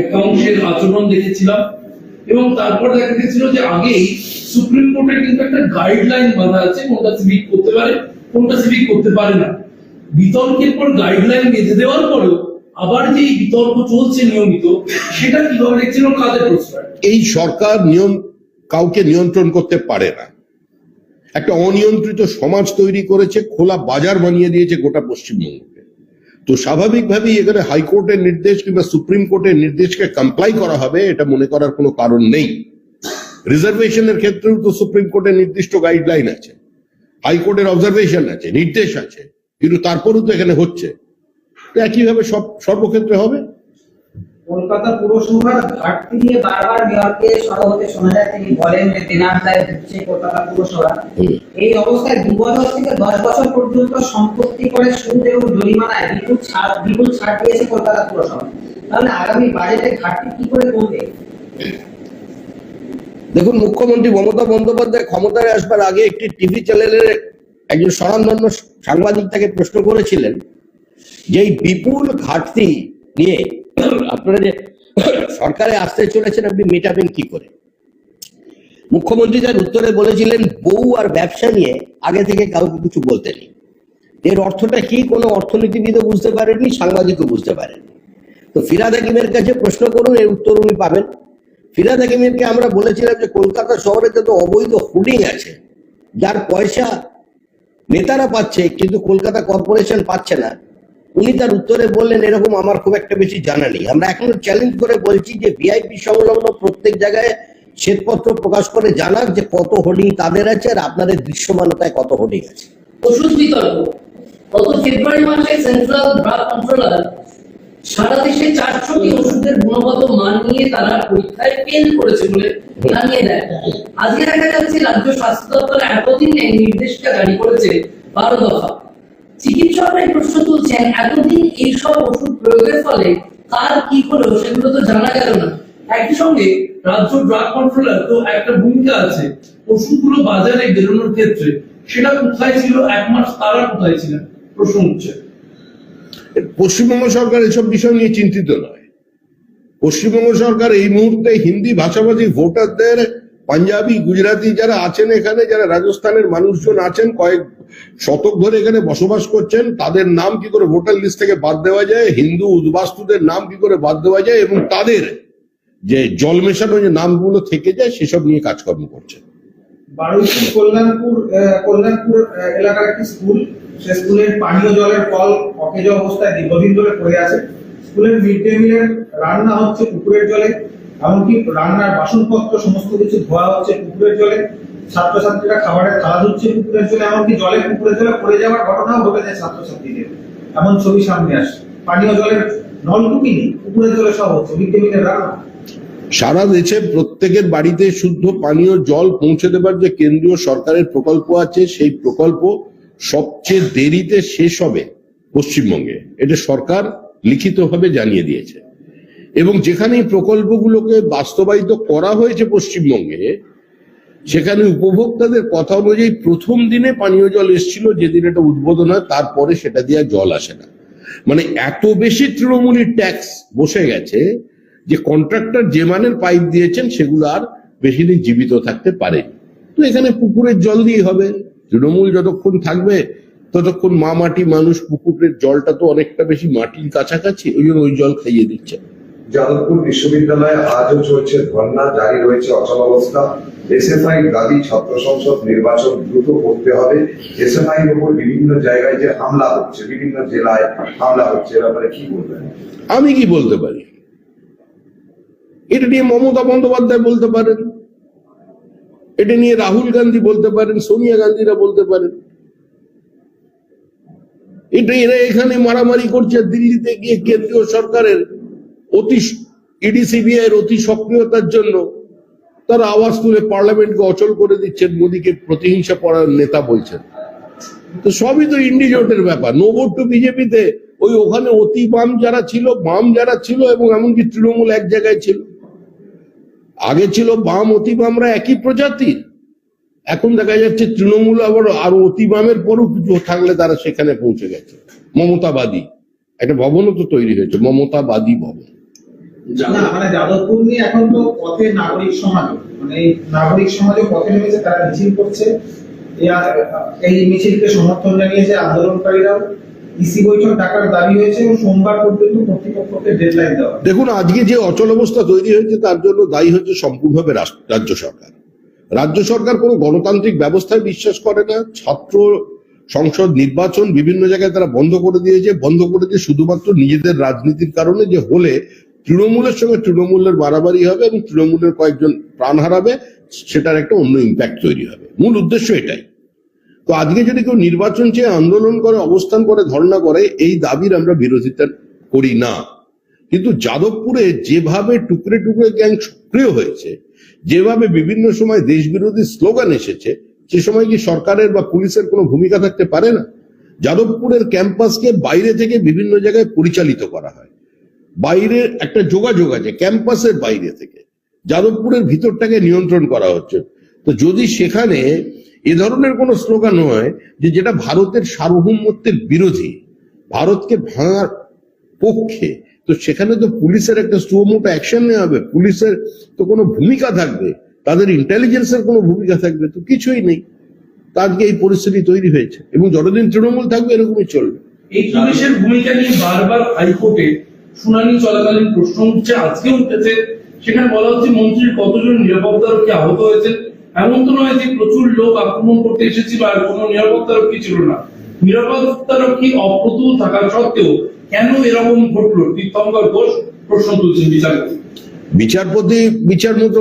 একটা আচরণ দেখেছিলাম এবং তারপর দেখা গেছিল যে আগেই সুপ্রিম কোর্টের কিন্তু একটা গাইডলাইন বাঁধা আছে কোনটা সিভিক করতে পারে, কোনটা সিভিক করতে পারে না। বিতর্কের পর গাইডলাইন বেঁধে দেওয়ার পরেও আবার যে বিতর্ক চলছে নিয়মিত, সেটা কীভাবে দেখছিল কাদের প্রশ্রয় এই সরকার নিয়ম, কাউকে নিয়ন্ত্রণ করতে পারে না। একটা অনিয়ন্ত্রিত সমাজ তৈরি করেছে, খোলা বাজার বানিয়ে দিয়েছে গোটা পশ্চিমবঙ্গকে তো স্বাভাবিকভাবেই এখানে হাইকোর্টের নির্দেশ কিংবা সুপ্রিম কোর্টের নির্দেশকে কমপ্লাই করা হবে, এটা মনে করার কোনো কারণ নেই। রিজার্ভেশনের ক্ষেত্রেও তো সুপ্রিম কোর্টের নির্দিষ্ট গাইডলাইন আছে। হাইকোর্টের অবজারভেশন আছে, নির্দেশ আছে, কিন্তু তারপরও তো এখানে হচ্ছে। তো একইভাবে সব সর্বক্ষেত্রে হবে? কলকাতা পুরসভার ঘাটতি নিয়ে বারবার মেয়রকে সরব হতে শোনা যায় তিনি বলেন যে তেনার দায় হচ্ছে কলকাতা পুরসভা। এই অবস্থায় দু বছর থেকে দশ বছর পর্যন্ত সম্পত্তি করে সুদ এবং জরিমানায় বিপুল ছাড় বিপুল ছাড় দিয়েছে কলকাতা পুরসভা। তাহলে আগামী বাজেটে ঘাটতি কি করে কমবে? দেখুন মুখ্যমন্ত্রী মমতা বন্দ্যোপাধ্যায় ক্ষমতায় আসবার আগে একটি টিভি চ্যানেলের একজন স্বনামধন্য সাংবাদিক তাকে প্রশ্ন করেছিলেন যে এই বিপুল ঘাটতি নিয়ে আপনারা যে সরকারে আসতে চলেছেন, আপনি মেটাবেন কি করে? মুখ্যমন্ত্রী তার উত্তরে বলেছিলেন, বউ আর ব্যবসা নিয়ে আগে থেকে কাউকে কিছু বলতেনি এর অর্থটা কি? কোনো অর্থনীতিবিদও বুঝতে পারেননি, সাংবাদিকও বুঝতে পারেননি। তো ফিরাদ হাকিমের কাছে প্রশ্ন করুন, এর উত্তর উনি পাবেন। ফিরাদ হাকিমেরকে আমরা বলেছিলাম যে কলকাতা শহরে যত অবৈধ হোর্ডিং আছে। যার পয়সা নেতারা পাচ্ছে, কিন্তু কলকাতা কর্পোরেশন পাচ্ছে না। উনি তার উত্তরে বললেন, এরকম আমার খুব একটা বেশি জানা নেই। আমরা এখনও চ্যালেঞ্জ করে বলছি যে ভিআইপি সংলগ্ন প্রত্যেক জায়গায় শ্বেতপত্র প্রকাশ করে জানাক যে কত হোর্ডিং তাদের আছে আর আপনাদের দৃশ্যমানতায় কত হোর্ডিং আছে। ওষুধ বিতর্ক। গত ফেব্রুয়ারি মাসে সেন্ট্রাল ড্রাগ কন্ট্রোলার সারা দেশে চারশোটি ওষুধের গুণগত মান নিয়ে তারা পরীক্ষায় ফেল করেছে বলে জানিয়ে দেয়। আজকে দেখা যাচ্ছে রাজ্য স্বাস্থ্য দপ্তর এতদিন নির্দেশটা জারি করেছে বারো দফা। চিকিৎসকরা এই প্রশ্ন তুলছেন, এতদিন এইসব ওষুধ প্রয়োগের ফলে কার কি হলো সেগুলো তো জানা গেল না। একই সঙ্গে রাজ্য ড্রাগ কন্ট্রোলার তো একটা ভূমিকা আছে, ওষুধগুলো বাজারে বেরোনোর ক্ষেত্রে। সেটা কোথায় ছিল? এক মাস তারা কোথায় ছিলেন? প্রশ্ন উঠছে। পশ্চিমবঙ্গ সরকার এসব বিষয় নিয়ে চিন্তিত নয়। পশ্চিমবঙ্গ সরকার এই মুহূর্তে হিন্দি ভাষাভাষী ভোটারদের পাঞ্জাবি, গুজরাটি যারা আছেন এখানে, যারা রাজস্থানের মানুষজন আছেন, কয়েক শতক ধরে এখানে বসবাস করছেন, তাদের নাম কি করে ভোটার লিস্ট থেকে বাদ দেওয়া যায়? হিন্দু উদ্বাস্তুদের নাম কি করে বাদ দেওয়া যায়? এবং তাদের যে জল মেশানো যে নামগুলো থেকে যায়, সেসব নিয়ে কাজকর্ম করছে এলাকার স্কুল, সে স্কুলের পানীয় কল স্কুলের মিড ডে মিলের রান্না হচ্ছে পুকুরের জলে। এমনকি রান্নার বাসনপত্র, সমস্ত কিছু ধোয়া হচ্ছে পুকুরের জলে, ছাত্রছাত্রীরা খাবারের থালা ধুচ্ছে পুকুরের জলে, এমনকি জলে পুকুরের জলে পড়ে যাওয়ার ঘটনাও ঘটে যায় ছাত্রছাত্রীদের। এমন ছবি সামনে আসে পানীয় জলের নলকূপই নেই পুকুরের জলে মিড ডে মিলের রান্না সারা দেশে প্রত্যেকের বাড়িতে শুদ্ধ পানীয় জল পৌঁছে দেবার যে কেন্দ্রীয় সরকারের প্রকল্প আছে, সেই প্রকল্প সবচেয়ে দেরিতে শেষ হবে পশ্চিমবঙ্গে। এটা সরকার লিখিতভাবে জানিয়ে দিয়েছে। এবং যেখানে প্রকল্পগুলোকে বাস্তবায়িত করা হয়েছে পশ্চিমবঙ্গে, সেখানে উপভোক্তাদের কথা অনুযায়ী প্রথম দিনে পানীয় জল এসেছিল, যেদিন এটা উদ্বোধন হয়, তারপরে সেটা দিয়ে জল আসে না। মানে এত বেশি তৃণমূলী ট্যাক্স বসে গেছে যে কন্ট্রাক্টর যে মানের পাইপ দিয়েছেন, সেগুলো আর বেশি দিন জীবিত থাকতে পারে। তো এখানে পুকুরের জল দিয়ে হবে। তৃণমূল যতক্ষণ থাকবে, ততক্ষণ মা মাটি মানুষ পুকুরের জলটা তো অনেকটা বেশি মাটির কাছাকাছি, ওই জন্য ওই জল খাইয়ে দিচ্ছে। যাদবপুর বিশ্ববিদ্যালয়ে আজও চলছে ধর্ণা জারি রয়েছে অচল অবস্থা। এসএফআই দাবি, ছাত্র সংসদ নির্বাচন দ্রুত করতে হবে। এসএফআই এর উপর বিভিন্ন জায়গায় যে হামলা হচ্ছে, বিভিন্ন জেলায় হামলা হচ্ছে, এ ব্যাপারে কি বলবেন? আমি কি বলতে পারি? এটা নিয়ে মমতা বন্দ্যোপাধ্যায় বলতে পারেন, এটা নিয়ে রাহুল গান্ধী বলতে পারেন, সোনিয়া গান্ধীরা বলতে পারেন। এটা এরা এখানে মারামারি করছে, দিল্লিতে গিয়ে কেন্দ্রীয় সরকারের অতি ইডি সিবিআই এর অতি সক্রিয়তার জন্য তারা আওয়াজ তুলে পার্লামেন্টকে অচল করে দিচ্ছেন, মোদীকে প্রতিহিংসা পড়ার নেতা বলছেন। তো সবই তো ইন্ডিজোটের ব্যাপার। নো ভোট টু বিজেপিতে ওই ওখানে অতি বাম যারা ছিল, বাম যারা ছিল এবং এমনকি তৃণমূল এক জায়গায় ছিল। আগে ছিল বাম, অতি বামরা একই প্রজাতির এখন দেখা যাচ্ছে তৃণমূল আবার আরও অতি বামের পরও কিছু থাকলে তারা সেখানে পৌঁছে গেছে। মমতাবাদী। একটা ভবনও তো তৈরি হয়েছে, মমতাবাদী ভবন। না মানে যাদবপুর নিয়ে এখন তো পথে নাগরিক সমাজ মানে নাগরিক পথে নেমেছে তারা মিছিল করছে। এই মিছিলকে সমর্থন জানিয়েছে আন্দোলনকারীরাও। ইসি বৈঠক ডাকার দাবি হয়েছে এবং সোমবার পর্যন্ত কর্তৃপক্ষকে ডেডলাইন দেওয়া দেখুন আজকে যে অচল অবস্থা তৈরি হয়েছে তার জন্য দায়ী হচ্ছে সম্পূর্ণভাবে রাজ্য সরকার। রাজ্য সরকার কোনো গণতান্ত্রিক ব্যবস্থায় বিশ্বাস করে না। ছাত্র সংসদ নির্বাচন বিভিন্ন জায়গায় তারা বন্ধ করে দিয়েছে। বন্ধ করে দিয়ে শুধুমাত্র নিজেদের রাজনীতির কারণে যে হলে তৃণমূলের সঙ্গে তৃণমূলের বাড়াবাড়ি হবে এবং তৃণমূলের কয়েকজন প্রাণ হারাবে, সেটার একটা অন্য ইম্প্যাক্ট তৈরি হবে। মূল উদ্দেশ্য এটাই। তো আজকে যদি কেউ নির্বাচন চেয়ে আন্দোলন করে, অবস্থান করে, ধর্ণা করে, এই দাবির আমরা বিরোধিতা করি না। কিন্তু যাদবপুরে যেভাবে টুকরে টুকরে গ্যাং সক্রিয় হয়েছে, যেভাবে বিভিন্ন সময় দেশ বিরোধী স্লোগান এসেছে, সে সময় কি সরকারের বা পুলিশের কোনো ভূমিকা থাকতে পারে না? যাদবপুরের ক্যাম্পাসকে বাইরে থেকে বিভিন্ন জায়গায় পরিচালিত করা হয়। বাইরে একটা যোগাযোগ আছে, ক্যাম্পাসের বাইরে থেকে। যাদবপুরের ভিতরটাকে নিয়ন্ত্রণ করা হচ্ছে। তো যদি সেখানে এ ধরনের কোনো স্লোগান হয় যে যেটা ভারতের সার্বভৌমত্বের বিরোধী, ভারতকে ভাঙার পক্ষে, তো সেখানে তো পুলিশের একটা সুমোটো অ্যাকশন নেওয়া হবে। পুলিশের তো কোনো ভূমিকা থাকবে, তাদের ইন্টেলিজেন্সের কোনো ভূমিকা থাকবে, তো কিছুই নেই। তা আজকে এই পরিস্থিতি তৈরি হয়েছে এবং যতদিন তৃণমূল থাকবে এরকমই চলবে। এই পুলিশের ভূমিকা নিয়ে বারবার হাইকোর্টে শুনানি চলাকালীন প্রশ্ন উঠছে, আজকে উঠেছে। সেখানে বলা হচ্ছে মন্ত্রীর কতজন নিরাপত্তারক্ষী আহত হয়েছে। এমন তো নয় যে প্রচুর লোক আক্রমণ করতে এসেছিল আর কোনো নিরাপত্তারক্ষী ছিল না। নিরাপত্তারক্ষী অপ্রতুল থাকা সত্ত্বেও কেন এরকম ঘটলো? তীর্থঙ্কর ঘোষ প্রশ্ন তুলছেন বিচারপতি বিচারপতি বিচার মতো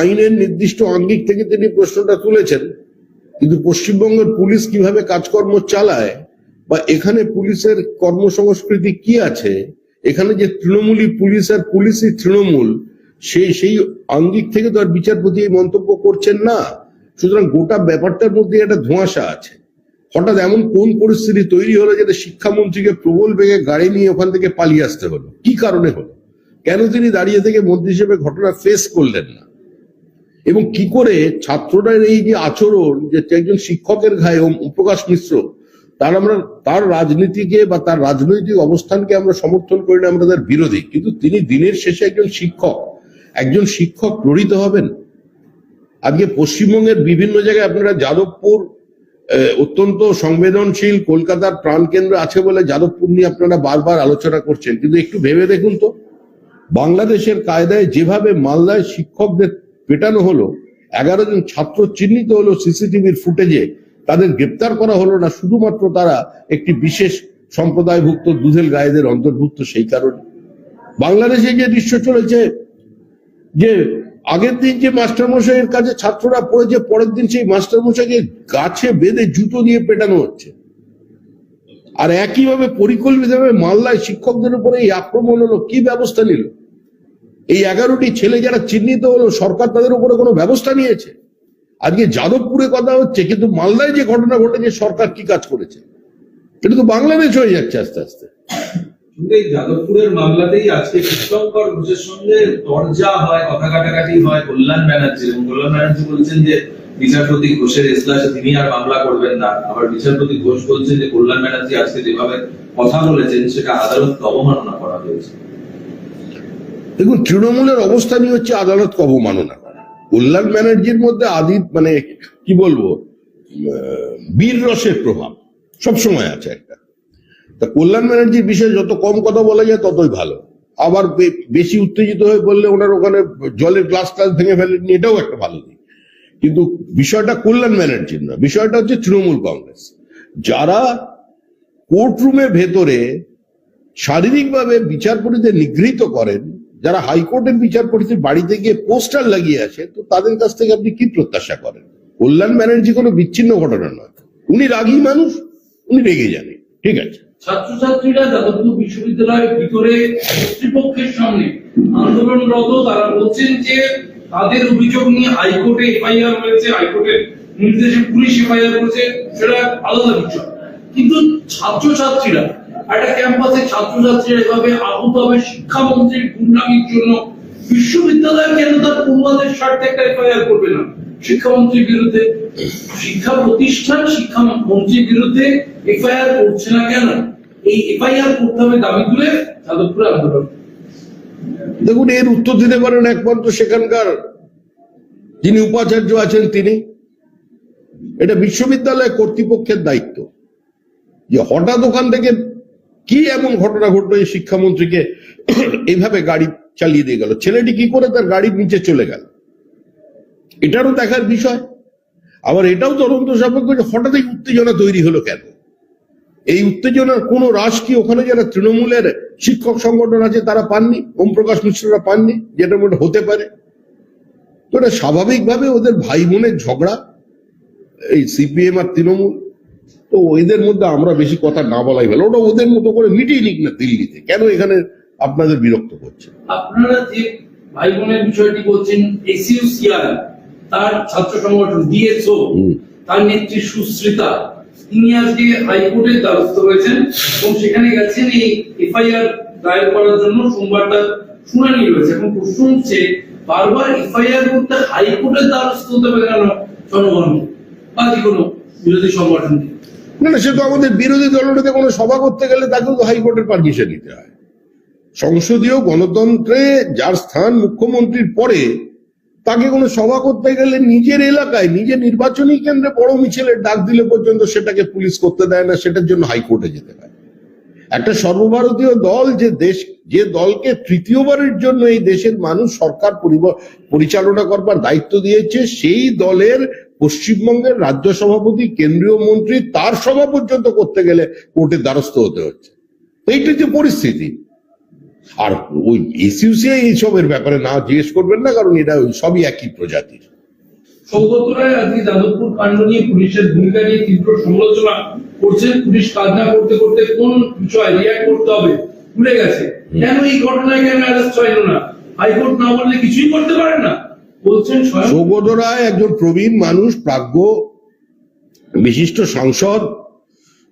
আইনের নির্দিষ্ট আঙ্গিক থেকে তিনি প্রশ্নটা তুলেছেন। কিন্তু পশ্চিমবঙ্গের পুলিশ কীভাবে কাজকর্ম চালায় বা এখানে পুলিশের কর্মসংস্কৃতি কি আছে এখানে যে তৃণমূলী পুলিশ আর পুলিশই তৃণমূল, সেই সেই আঙ্গিক থেকে তো আর বিচারপতি এই মন্তব্য করছেন না। সুতরাং গোটা ব্যাপারটার মধ্যে একটা ধোঁয়াশা আছে। হঠাৎ এমন কোন পরিস্থিতি তৈরি হলো যেটা শিক্ষামন্ত্রীকে প্রবল বেগে গাড়ি নিয়ে ওখান থেকে পালিয়ে আসতে হলো? কি কারণে হলো? কেন তিনি দাঁড়িয়ে থেকে মন্ত্রী হিসেবে ঘটনা ফেস করলেন না? এবং কি করে ছাত্রদের এই যে আচরণ, যে একজন শিক্ষকের ঘায়ে প্রকাশ মিশ্র তার আমরা, তার রাজনীতিকে বা তার রাজনৈতিক অবস্থানকে আমরা সমর্থন করি না, আমরা তার বিরোধী। কিন্তু তিনি দিনের শেষে একজন শিক্ষক। একজন শিক্ষক প্রহৃত হবেন। আজকে পশ্চিমবঙ্গের বিভিন্ন জায়গায় আপনারা যাদবপুর অত্যন্ত সংবেদনশীল কলকাতার প্রাণকেন্দ্র আছে বলে যাদবপুর নিয়ে আপনারা বারবার আলোচনা করছেন। কিন্তু একটু ভেবে দেখুন তো, বাংলাদেশের কায়দায় যেভাবে মালদায় শিক্ষকদের পেটানো হলো, এগারো জন ছাত্র চিহ্নিত হলো সিসিটিভির ফুটেজে তাদের গ্রেপ্তার করা হলো না, শুধুমাত্র তারা একটি বিশেষ সম্প্রদায়ভুক্ত দুধেল গায়েদের অন্তর্ভুক্ত সেই কারণে। বাংলাদেশে যে দৃশ্য চলেছে, যে আগের দিন যে মাস্টারমশাইয়ের কাছে ছাত্ররা পড়েছে, পরের দিন সেই মাস্টারমশাইকে গাছে বেঁধে জুতো দিয়ে পেটানো হচ্ছে। আর একইভাবে পরিকল্পিতভাবে মালদায় শিক্ষকদের উপরে এই আক্রমণ হলো, কি ব্যবস্থা নিল? এই এগারোটি ছেলে যারা চিহ্নিত হলো, সরকার তাদের উপরে কোনো ব্যবস্থা নিয়েছে? আজকে যাদবপুরে কথা হচ্ছে কিন্তু মালদায় যে ঘটনা ঘটেছে সরকার কি কাজ করেছে? এটা তো বাংলাদেশ হয়ে যাচ্ছে আস্তে আস্তে। এই যাদবপুরের মামলাতেই আজকে কৃষ্ণঙ্কর ঘোষের সঙ্গে দরজা হয় কথা কাটাকাটি হয়। কল্যাণ ব্যানার্জি এবং কল্যাণ ব্যানার্জি বলছেন যে বিচারপতি ঘোষের এজলাসে তিনি আর মামলা করবেন না। আবার বিচারপতি ঘোষ বলছেন যে কল্যাণ ব্যানার্জি আজকে যেভাবে কথা বলেছেন সেটা আদালতকে অবমাননা করা হয়েছে। দেখুন তৃণমূলের অবস্থানই হচ্ছে আদালতকে অবমাননা কল্যাণ ব্যানার্জির মধ্যে আদি মানে কি বলব বীর রসের প্রভাব সবসময় আছে একটা। তা কল্যাণ ব্যানার্জির বিষয়ে যত কম কথা বলা যায় ততই ভালো। আবার বেশি উত্তেজিত হয়ে বললে ওনার ওখানে জলের গ্লাস টাস ভেঙে ফেলেননি, এটাও একটা ভালো দিক। কিন্তু বিষয়টা কল্যাণ ব্যানার্জির না, বিষয়টা হচ্ছে তৃণমূল কংগ্রেস। যারা কোর্টরুমের ভেতরে শারীরিকভাবে বিচারপতিদের নিগৃহীত করেন যারা হাইকোর্টের বিচারপতিদের বাড়িতে গিয়ে পোস্টার লাগিয়ে আছে, তো তাদের কাছ থেকে আপনি কি প্রত্যাশা করেন? কল্যাণ ব্যানার্জি কোনো বিচ্ছিন্ন ঘটনা নয়। উনি রাগী মানুষ, উনি রেগে জানে ঠিক আছে? ছাত্রছাত্রীরা যাদবপুর বিশ্ববিদ্যালয়ের ভিতরে কর্তৃপক্ষের সামনে আন্দোলনরত, তারা বলছেন যে তাদের অভিযোগ নিয়ে হাইকোর্টে এফআইআর হয়েছে হাইকোর্টের নির্দেশে পুলিশ এফআইআর করেছে, সেটা আলাদা বিষয়। কিন্তু ছাত্রছাত্রীরা একটা ক্যাম্পাসে ছাত্রছাত্রীরা এভাবে আহত হবে শিক্ষামন্ত্রীর গুন্ডামির জন্য বিশ্ববিদ্যালয় কেন তার পড়ুয়াদের স্বার্থে একটা এফআইআর করবে না? শিক্ষামন্ত্রীর বিরুদ্ধে, শিক্ষা প্রতিষ্ঠান, শিক্ষামন্ত্রীর বিরুদ্ধে এফআইআর করছে না কেন? এই এফআইআর করতে হবে দাবি তুলে যাদবপুরে আন্দোলন। দেখুন, এর উত্তর দিতে পারেন একমাত্র সেখানকার যিনি উপাচার্য আছেন তিনি। এটা বিশ্ববিদ্যালয় কর্তৃপক্ষের দায়িত্ব। যে হঠাৎ ওখান থেকে কি এমন ঘটনা ঘটলো এই শিক্ষামন্ত্রীকে এইভাবে গাড়ি চালিয়ে দিয়ে গেল? ছেলেটি কি করে তার গাড়ির নিচে চলে গেল? এটারও দেখার বিষয়। আবার এটাও তদন্ত সাপেক্ষ যে হঠাৎ এই উত্তেজনা তৈরি হলো কেন? এই উত্তেজনার কোনো হ্রাস কি ওখানে যারা তৃণমূলের শিক্ষক সংগঠন আছে তারা পাননি? ওম প্রকাশ মিশ্ররা পাননি? যেটা মনে হতে পারে। তো এটা স্বাভাবিকভাবে ওদের ভাই বোনের ঝগড়া, এই সিপিএম আর তৃণমূল। তো এদের মধ্যে আমরা বেশি কথা না বলাই ভালো। ওটা ওদের মতো করে মিটিয়ে নিক না দিল্লিতে। কেন এখানে আপনাদের বিরক্ত করছে? আপনারা যে ভাই বোনের বিষয়টি বলছেন এসইউসিআর তার ছাত্র সংগঠন ডিএসও তার নেত্রী সুশ্রিতা তিনি আজকে হাইকোর্টের দ্বারস্থ হয়েছেন এবং সেখানে গেছেন এই এফআইআর দায়ের করার জন্য সোমবার তার শুনানি রয়েছে এখন প্রশ্ন হচ্ছে বারবার এফআইআর করতে হাইকোর্টের দ্বারস্থ হতে হবে কেন জনগণ বা যে কোনো বিরোধী সংগঠনকে? না না, সে তো আমাদের বিরোধী দলটাতে কোনো সভা করতে গেলে তাকেও তো হাইকোর্টের পারমিশন নিতে হয়। সংসদীয় গণতন্ত্রে যার স্থান মুখ্যমন্ত্রীর পরে, তাকে কোনো সভা করতে গেলে নিজের এলাকায়, নিজের নির্বাচনী কেন্দ্রে বড় মিছিলের ডাক দিলে পর্যন্ত সেটাকে পুলিশ করতে দেয় না, সেটার জন্য হাইকোর্টে যেতে হয়। একটা সর্বভারতীয় দল যে দেশ, যে দলকে তৃতীয়বারের জন্য এই দেশের মানুষ সরকার পরিচালনা করবার দায়িত্ব দিয়েছে, সেই দলের পশ্চিমবঙ্গের রাজ্য সভাপতি কেন্দ্রীয় মন্ত্রী তার সভা পর্যন্ত করতে গেলে কোর্টের দ্বারস্থ হতে হচ্ছে। এইটা যে পরিস্থিতি। আর ওই এসইউসিআই এইসবের ব্যাপারে না জিজ্ঞেস করবেন না কারণ এটা ওই সবই একই প্রজাতির। সৌগত রায় আজকে যাদবপুর কাণ্ড নিয়ে পুলিশের ভূমিকা নিয়ে তীব্র সমালোচনা করছেন। পুলিশ কাজ না করতে করতে কোন বিষয় রিয়াক্ট করতে হবে ভুলে গেছে। কেন এই ঘটনায় কেন অ্যারেস্ট হইল না হাইকোর্ট না বললে কিছুই করতে পারে না। সৌগত রায় একজন প্রবীণ মানুষ, প্রাজ্ঞ, বিশিষ্ট সাংসদ।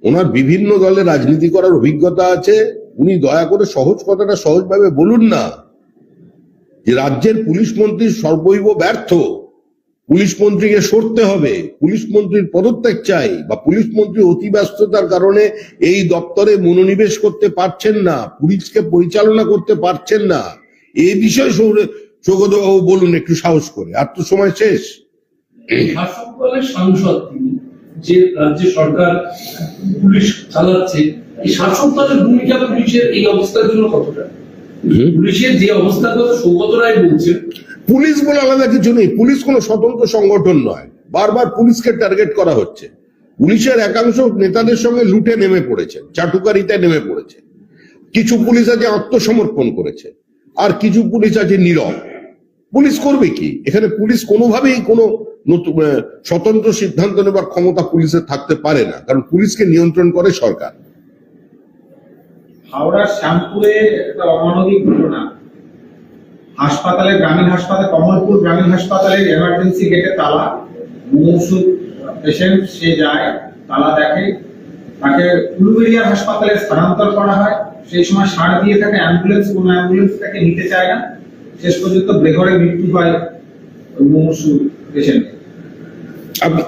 ওনার বিভিন্ন দলে রাজনীতি করার অভিজ্ঞতা আছে। উনি দয়া করে সহজ কথাটা সহজভাবে বলুন না, যে রাজ্যের পুলিশ মন্ত্রী সর্বৈব ব্যর্থ। পুলিশ মন্ত্রীকে সরতে হবে, পুলিশ মন্ত্রীর পদত্যাগ চাই, বা পুলিশ মন্ত্রী অতি ব্যস্ততার কারণে এই দপ্তরে মনোনিবেশ করতে পারছেন না, পুলিশকে পরিচালনা করতে পারছেন না। এই বিষয়ে বাবু বলুন একটু সাহস করে। আর তো সময় শেষ। সাংসদ যে রাজ্য সরকার পুলিশ চালাচ্ছে এই শাসক দলের ভূমিকা পুলিশের এই অবস্থার জন্য কতটা? পুলিশের যে অবস্থার কথা সৌগত রায় বলছেন। পুলিশ বলে আলাদা কিছু নেই। পুলিশ কোনো স্বতন্ত্র সংগঠন নয়। বারবার পুলিশকে টার্গেট করা হচ্ছে। পুলিশের একাংশ নেতাদের সঙ্গে লুটে নেমে পড়েছে চাটুকারিতে নেমে পড়েছে। কিছু পুলিশ আছে আত্মসমর্পণ করেছে আর কিছু পুলিশ আছে নীরব। পুলিশ করবে কি? এখানে পুলিশ কোনোভাবেই কোনো স্বতন্ত্র সিদ্ধান্ত নেবার ক্ষমতা পুলিশের থাকতে পারে না। কারণ পুলিশকে নিয়ন্ত্রণ করে সরকার। হাওড়ার শ্যামপুরে অমানবিক হাসপাতালে, গ্রামীণ হাসপাতাল, কমলপুর গ্রামীণ হাসপাতালের এমার্জেন্সি গেটে তালা। মুমূর্ষু পেশেন্ট সে যায়, তালা দেখে। তাকে উলুবেরিয়া হাসপাতালে স্থানান্তর করা হয়। সেই সময় সার দিয়ে থাকে অ্যাম্বুলেন্স কোন অ্যাম্বুলেন্স তাকে নিতে চায় না। শেষ পর্যন্ত ব্রেঘরে মৃত্যু হয় মুমূর্ষু পেশেন্ট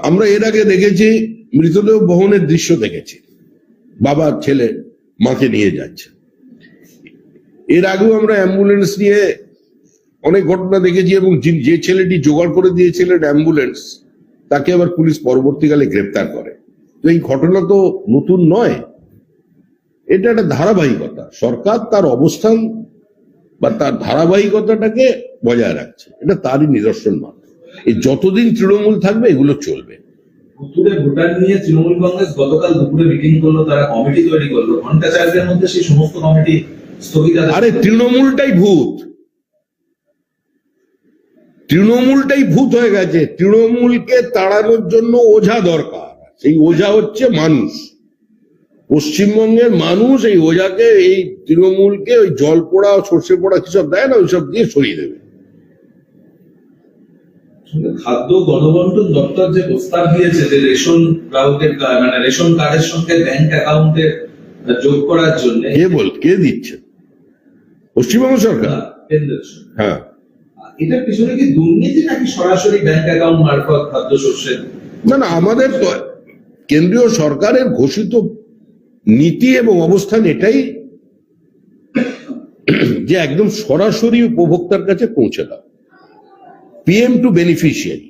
আমরা এর আগে দেখেছি মৃতদেহ বহনের দৃশ্য দেখেছি। বাবা, ছেলে, মাকে নিয়ে যাচ্ছে। এর আগেও আমরা অ্যাম্বুলেন্স নিয়ে অনেক ঘটনা দেখেছি এবং যে- ছেলেটি জোগাড় করে দিয়েছিলেন অ্যাম্বুলেন্স, তাকে আবার পুলিশ পরবর্তীকালে গ্রেপ্তার করে। তো এই ঘটনা তো নতুন নয়। এটা একটা ধারাবাহিকতা। সরকার তার অবস্থান বা তার ধারাবাহিকতাটাকে বজায় রাখছে। এটা তারই নিদর্শন মাত্র। এই যতদিন তৃণমূল থাকবে এগুলো চলবে। উত্তরে ভোটার নিয়ে তৃণমূল কংগ্রেস গতকাল দুপুরে মিটিং করল তারা কমিটি তৈরি করল। ঘণ্টা চারেকের মধ্যে সেই সমস্ত কমিটি আরে তৃণমূলটাই ভূত। তৃণমূলটাই ভূত হয়ে গেছে। তৃণমূলকে তাড়ানোর জন্য ওঝা দরকার। সেই ওঝা হচ্ছে মানুষ। পশ্চিমবঙ্গের মানুষ এই ওঝাকে এই তৃণমূলকে ওই জল পোড়া সর্ষে পোড়া কিসব দেয় না ওইসব দিয়ে সরিয়ে দেবে। খাদ্য গণবন্টন দপ্তর যে প্রস্তাব দিয়েছে যে রেশন গ্রাহকের মানে রেশন কার্ডের সঙ্গে ব্যাংক যোগ করার জন্য কে বল কে দিচ্ছে? পশ্চিমবঙ্গ সরকার? হ্যাঁ। এটার পিছনে কি দুর্নীতি নাকি সরাসরি ব্যাংক অ্যাকাউন্ট মারফত খাদ্য শস্যের? না না আমাদের তো কেন্দ্রীয় সরকারের ঘোষিত নীতি এবং অবস্থান এটাই যে একদম সরাসরি উপভোক্তার কাছে পৌঁছে দাও। পিএম টু বেনিফিশিয়ারি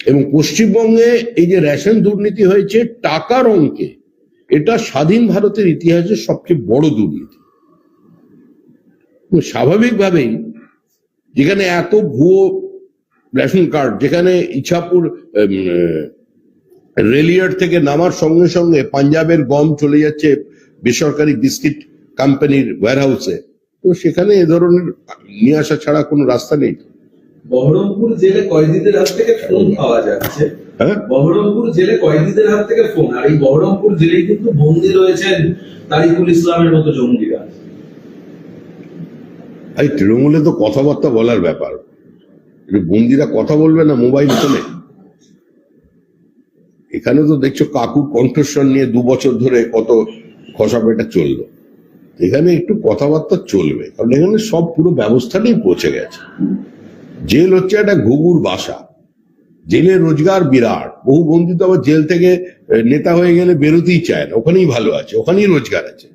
এবং পশ্চিমবঙ্গে এই যে রেশন দুর্নীতি হয়েছে, টাকার অঙ্কে এটা স্বাধীন ভারতের ইতিহাসে সবচেয়ে বড় দুর্নীতি। স্বাভাবিকভাবেই যেখানে এত ভুয়ো রেশন কার্ড, যেখানে ইছাপুর রেলিয়ার থেকে নামার সঙ্গে সঙ্গে পাঞ্জাবের গম চলে যাচ্ছে বেসরকারি বিস্কিট কোম্পানির ওয়্যারহাউসে তো সেখানে এ ধরনের নিয়ে আসা ছাড়া কোনো রাস্তা নেই। বহরমপুর জেলে কয়েদিদের হাত থেকে ফোন পাওয়া যাচ্ছে। হ্যাঁ? বহরমপুর জেলে কয়েদিদের হাত থেকে ফোন আর এই বহরমপুর জেলেই কিন্তু বন্দী রয়েছেন তারিকুল ইসলামের মতো জঙ্গিরা। এই তৃণমূলে তো কথাবার্তা বলার ব্যাপার। বন্দিরা কথা বলবে না মোবাইল ফোনে। এখানে তো দেখছ কাকুর কণ্ঠস্বর নিয়ে দু বছর ধরে কত খসাপেটা চলল। এখানে একটু কথাবার্তা চলবে, কারণ এখানে সব পুরো ব্যবস্থাটাই পৌঁছে গেছে। জেল হচ্ছে একটা ঘুঘুর বাসা। জেলে রোজগার বিরাট। বহু বন্ধু তো আবার জেল থেকে নেতা হয়ে গেলে বেরোতেই চায় না। ওখানেই ভালো আছে, ওখানেই রোজগার আছে।